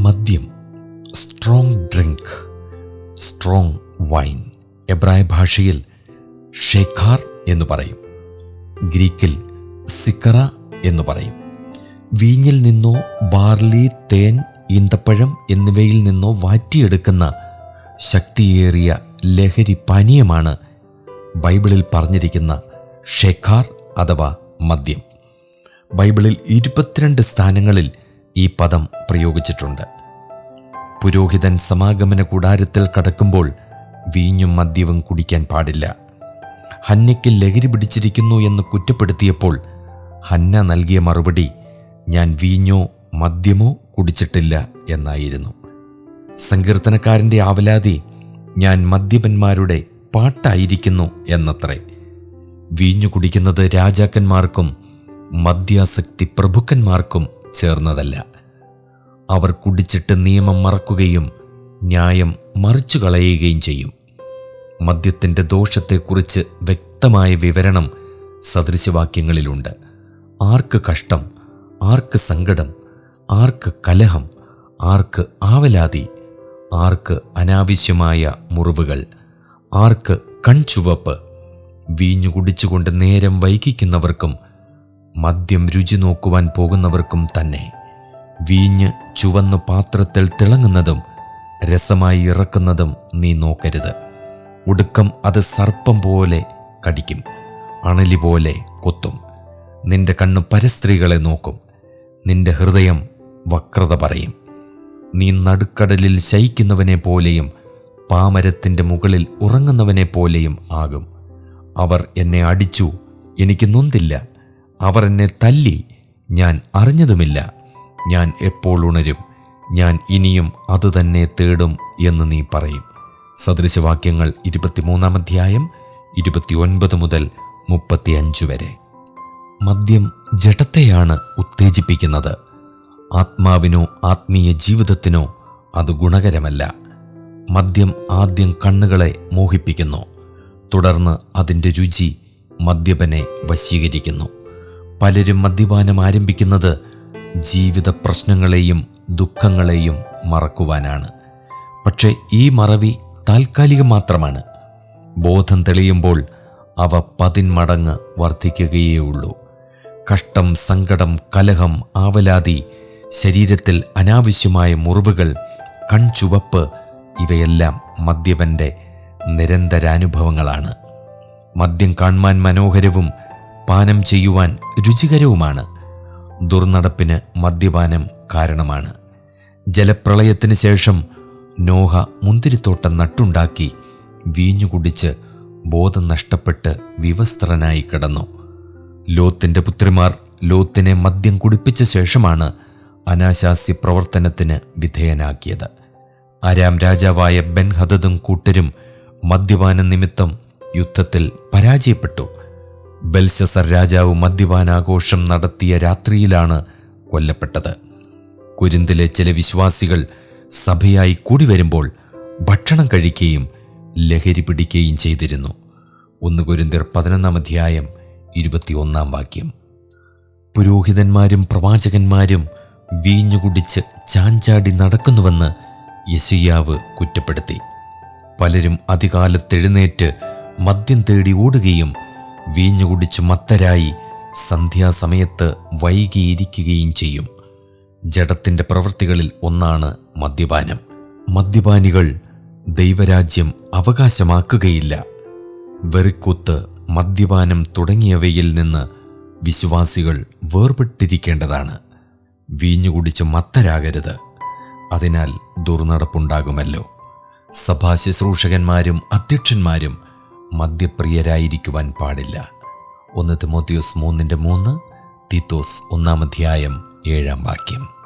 മദ്യം strong drink strong wine എബ്രായ ഭാഷയിൽ ഷെഖാർ എന്ന് പറയും. ഗ്രീക്കിൽ സിക്കറ എന്ന് പറയും. വീഞ്ഞിൽ നിന്നോ ബാർലി തേൻ ഈന്തപ്പഴം എന്നിവയിൽ നിന്നോ വാറ്റിയെടുക്കുന്ന ശക്തിയേറിയ ലഹരി പാനീയമാണ് ബൈബിളിൽ പറഞ്ഞിരിക്കുന്ന ഷെഖാർ അഥവാ മദ്യം. ബൈബിളിൽ ഇരുപത്തിരണ്ട് സ്ഥാനങ്ങളിൽ ഈ പദം പ്രയോഗിച്ചിട്ടുണ്ട്. പുരോഹിതൻ സമാഗമന കൂടാരത്തിൽ കടക്കുമ്പോൾ വീഞ്ഞും മദ്യവും കുടിക്കാൻ പാടില്ല. ഹന്നയ്ക്ക് ലഹരി പിടിച്ചിരിക്കുന്നു എന്ന് കുറ്റപ്പെടുത്തിയപ്പോൾ ഹന്ന നൽകിയ മറുപടി ഞാൻ വീഞ്ഞോ മദ്യമോ കുടിച്ചിട്ടില്ല എന്നായിരുന്നു. സങ്കീർത്തനക്കാരന്റെ ആവലാതി ഞാൻ മദ്യപന്മാരുടെ പാട്ടായിരിക്കുന്നു എന്നത്രേ. വീഞ്ഞു കുടിക്കുന്നത് രാജാക്കന്മാർക്കും മദ്യാസക്തി പ്രഭുക്കന്മാർക്കും ചേർന്നതല്ല. അവർ കുടിച്ചിട്ട് നിയമം മറക്കുകയും ന്യായം മറിച്ചു കളയുകയും ചെയ്യും. മദ്യത്തിന്റെ ദോഷത്തെക്കുറിച്ച് വ്യക്തമായ വിവരണം സദൃശവാക്യങ്ങളിലുണ്ട്. ആർക്ക് കഷ്ടം ആർക്ക് സങ്കടം ആർക്ക് കലഹം ആർക്ക് ആവലാതി ആർക്ക് അനാവശ്യമായ മുറിവുകൾ ആർക്ക് കൺചുവപ്പ് വീഞ്ഞു കുടിച്ചുകൊണ്ട് നേരം വൈകിക്കുന്നവർക്കും മദ്യം രുചി നോക്കുവാൻ പോകുന്നവർക്കും തന്നെ. വീഞ്ഞ് ചുവന്ന പാത്രത്തിൽ തിളങ്ങുന്നതും രസമായി ഇറക്കുന്നതും നീ നോക്കരുത്. ഒടുക്കം അത് സർപ്പം പോലെ കടിക്കും അണലി പോലെ കൊത്തും. നിന്റെ കണ്ണ് പരസ്ത്രീകളെ നോക്കും നിന്റെ ഹൃദയം വക്രത പറയും. നീ നടുക്കടലിൽ ശയിക്കുന്നവനെ പോലെയും പാമരത്തിന്റെ മുകളിൽ ഉറങ്ങുന്നവനെ പോലെയും ആകും. അവർ എന്നെ അടിച്ചു എനിക്ക് നൊന്തില്ല. അവർ എന്നെ തല്ലി ഞാൻ അറിഞ്ഞതുമില്ല. ഞാൻ എപ്പോൾ ഉണരും ഞാൻ ഇനിയും അതുതന്നെ തേടും എന്ന് നീ പറയും. സദൃശവാക്യങ്ങൾ ഇരുപത്തിമൂന്നാം അധ്യായം ഇരുപത്തിയൊൻപത് മുതൽ മുപ്പത്തിയഞ്ച് വരെ. മദ്യം ജഡത്തെയാണ് ഉത്തേജിപ്പിക്കുന്നത്. ആത്മാവിനോ ആത്മീയ ജീവിതത്തിനോ അത് ഗുണകരമല്ല. മദ്യം ആദ്യം കണ്ണുകളെ മോഹിപ്പിക്കുന്നു. തുടർന്ന് അതിന്റെ രുചി മദ്യപനെ വശീകരിക്കുന്നു. പലരും മദ്യപാനം ആരംഭിക്കുന്നത് ജീവിത പ്രശ്നങ്ങളെയും ദുഃഖങ്ങളെയും മറക്കുവാനാണ്. പക്ഷേ ഈ മറവി താൽക്കാലികം മാത്രമാണ്. ബോധം തെളിയുമ്പോൾ അവ പതിന്മടങ്ങ് വർദ്ധിക്കുകയേ ഉള്ളൂ കഷ്ടം സങ്കടം കലഹം ആവലാതി ശരീരത്തിൽ അനാവശ്യമായ മുറിവുകൾ കൺചുവപ്പ് ഇവയെല്ലാം മദ്യപന്റെ നിരന്തരാനുഭവങ്ങളാണ്. മദ്യം കാൺമാൻ മനോഹരവും പാനം ചെയ്യുവാൻ രുചികരവുമാണ്. ദുർനടപ്പിന് മദ്യപാനം കാരണമാണ്. ജലപ്രളയത്തിന് ശേഷം നോഹ മുന്തിരിത്തോട്ടം നട്ടുണ്ടാക്കി വീഞ്ഞു കുടിച്ച് ബോധം നഷ്ടപ്പെട്ട് വിവസ്ത്രനായി കിടന്നു. ലോത്തിന്റെ പുത്രിമാർ ലോത്തിനെ മദ്യം കുടിപ്പിച്ച ശേഷമാണ് അനാശാസ്യ പ്രവർത്തനത്തിന് വിധേയനാക്കിയത്. അരാം രാജാവായ ബെൻഹദും കൂട്ടരും മദ്യപാന നിമിത്തം യുദ്ധത്തിൽ പരാജയപ്പെട്ടു. ബൽശസർ രാജാവ് മദ്യപാനാഘോഷം നടത്തിയ രാത്രിയിലാണ് കൊല്ലപ്പെട്ടത്. കുരിന്തിലെ ചില വിശ്വാസികൾ സഭയായി കൂടി വരുമ്പോൾ ഭക്ഷണം കഴിക്കുകയും ലഹരി പിടിക്കുകയും ചെയ്തിരുന്നു. ഒന്ന് കുരിന്തിർ പതിനൊന്നാം അധ്യായം ഇരുപത്തിയൊന്നാം വാക്യം. പുരോഹിതന്മാരും പ്രവാചകന്മാരും വീഞ്ഞുകുടിച്ച് ചാഞ്ചാടി നടക്കുന്നുവെന്ന് യശയ്യാവ് കുറ്റപ്പെടുത്തി. പലരും അധികാലത്തെഴുന്നേറ്റ് മദ്യം തേടി ഓടുകയും വീഞ്ഞുകുടിച്ച് മത്തരായി സന്ധ്യാസമയത്ത് വൈകിയിരിക്കുകയും ചെയ്യും. ജഡത്തിന്റെ പ്രവൃത്തികളിൽ ഒന്നാണ് മദ്യപാനം. മദ്യപാനികൾ ദൈവരാജ്യം അവകാശമാക്കുകയില്ല. വെറിക്കൂത്ത് മദ്യപാനം തുടങ്ങിയവയിൽ നിന്ന് വിശ്വാസികൾ വേർപെട്ടിരിക്കേണ്ടതാണ്. വീഞ്ഞുകുടിച്ച് മത്തരാകരുത്. അതിനാൽ ദുർനടപ്പുണ്ടാകുമല്ലോ. സഭാശുശ്രൂഷകന്മാരും അധ്യക്ഷന്മാരും മദ്യപ്രിയരായിരിക്കുവാൻ പാടില്ല. ഒന്ന് തിമോത്തിയോസ് മൂന്നിന്റെ മൂന്ന് തീത്തോസ് ഒന്നാം അധ്യായം ഏഴാം വാക്യം.